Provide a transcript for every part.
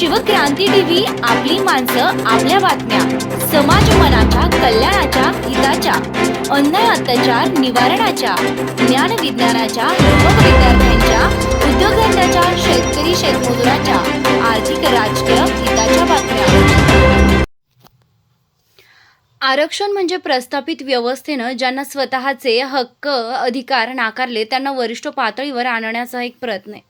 Shivkranti TV आपली माणसं आपल्या बातम्या. समाज मनाच्या कल्याणाच्या हिताच्या. अन्याय अत्याचार निवारणाच्या. ज्ञान विज्ञानाच्या युवक विद्यार्थ्यांच्या उद्योगधंद्याच्या शेतकरी शेतमजुराच्या. आर्थिक राजकीय हिताच्या बातम्या. आरक्षण म्हणजे प्रस्थापित व्यवस्थेनं ज्यांना स्वतःचे हक्क अधिकार नाकारले त्यांना वरिष्ठ पातळीवर आणण्याचा एक प्रयत्न आहे.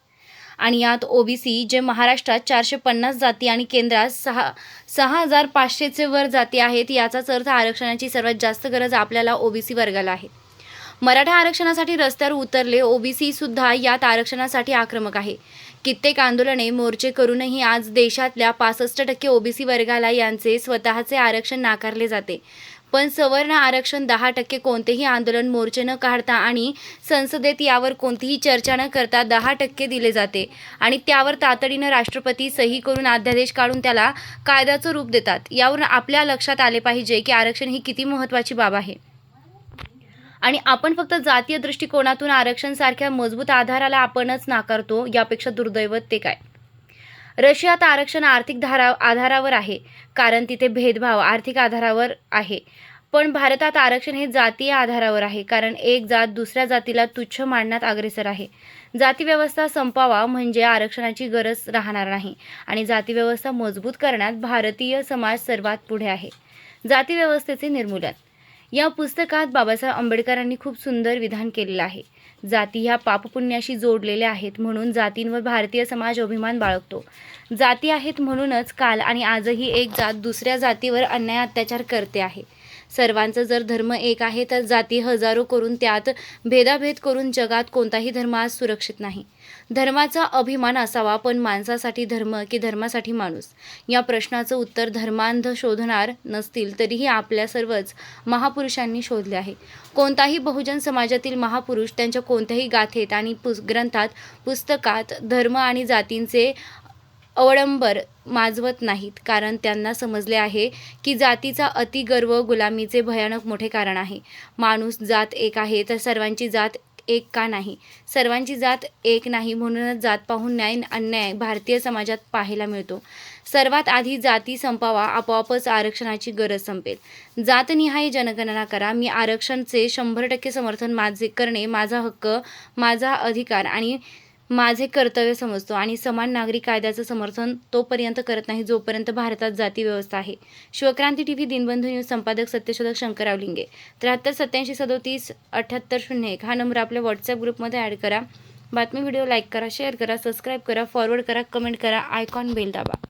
आणि यात ओबीसी जे महाराष्ट्रात चारशे पन्नास जाती आणि केंद्रात सहा सहा हजार पाचशेचे वर जाती आहेत याचाच अर्थ आरक्षणाची सर्वात जास्त गरज आपल्याला ओबीसी वर्गाला आहे. मराठा आरक्षणासाठी रस्त्यावर उतरले ओबीसी सुद्धा यात आरक्षणासाठी आक्रमक आहे. कित्येक आंदोलने मोर्चे करूनही आज देशातल्या पासष्ट टक्के ओबीसी वर्गाला यांचे स्वतःचे आरक्षण नाकारले जाते. पण सवर्ण आरक्षण दहा टक्के कोणतेही आंदोलन मोर्चे न काढता आणि संसदेत यावर कोणतीही चर्चा न करता दहा टक्के दिले जाते आणि त्यावर तातडीनं राष्ट्रपती सही करून अध्यादेश काढून त्याला कायद्याचं रूप देतात. यावरून आपल्या लक्षात आले पाहिजे की आरक्षण ही किती महत्त्वाची बाब आहे. आणि आपण फक्त जातीय दृष्टिकोनातून आरक्षण सारख्या मजबूत आधाराला आपणच नाकारतो यापेक्षा दुर्दैवत ते काय? रशियात आरक्षण आर्थिक धारा आधारावर आहे कारण तिथे भेदभाव आर्थिक आधारावर आहे. पण भारतात आरक्षण हे जातीय आधारावर आहे कारण एक जात दुसऱ्या जातीला तुच्छ मानण्यात अग्रेसर आहे. जातीव्यवस्था संपावा म्हणजे आरक्षणाची गरज राहणार नाही आणि जातीव्यवस्था मजबूत करण्यात भारतीय समाज सर्वात पुढे आहे. जातीव्यवस्थेचे निर्मूलन या पुस्तकात बाबासाहेब आंबेडकरांनी खूप सुंदर विधान केलेलं आहे. जाती ह्या पापपुण्याशी जोडलेल्या आहेत म्हणून जातींवर भारतीय समाज अभिमान बाळगतो. जाती आहेत म्हणूनच काल आणि आजही एक जात दुसऱ्या जातीवर अन्याय अत्याचार करते आहे. सर्वांचा जर धर्म एक आहे तर जाती हजारो करून त्यात भेदाभेद करून जगात कोणताही धर्म आज सुरक्षित नाही. धर्माचा अभिमान असावा पण माणसासाठी धर्म की धर्मासाठी माणूस? या प्रश्नाचं उत्तर धर्मांध शोधणार नसतील तरीही आपल्या सर्वच महापुरुषांनी शोधले आहे. कोणताही बहुजन समाजातील महापुरुष त्यांच्या कोणत्याही गाथेत आणि पुस ग्रंथात पुस्तकात धर्म आणि जातींचे अवडंबर माजवत नाहीत कारण त्यांना समजले आहे की जातीचा अतिगर्व गुलामीचे भयानक मोठे कारण आहे. माणूस जात एक आहे तर सर्वांची जात एक का नाही? सर्वांची जात एक नाही म्हणूनच जात पाहून न्याय अन्याय भारतीय समाजात पाहायला मिळतो. सर्वात आधी जाती संपावा आपोआपच आरक्षणाची गरज संपेल. जातनिहाय जनगणना करा मी आरक्षणचे शंभर टक्के समर्थन माझे करणे माझा हक्क माझा अधिकार आणि माझे कर्तव्य समजतो आणि समान नागरी कायद्याचं समर्थन तोपर्यंत करत नाही जोपर्यंत भारतात जाती व्यवस्था आहे. Shivkranti T V Dinbandhu news संपादक सत्यशोधक शंकरराव लिंगे त्र्याहत्तर सत्याऐंशी सदोतीस अठ्ठ्याहत्तर शून्य एक. हा नंबर आपल्या व्हॉट्सअप ग्रुपमध्ये ॲड करा. बातमी व्हिडिओ लाईक करा शेअर करा सबस्क्राईब करा फॉरवर्ड करा कमेंट करा आयकॉन बेल दाबा.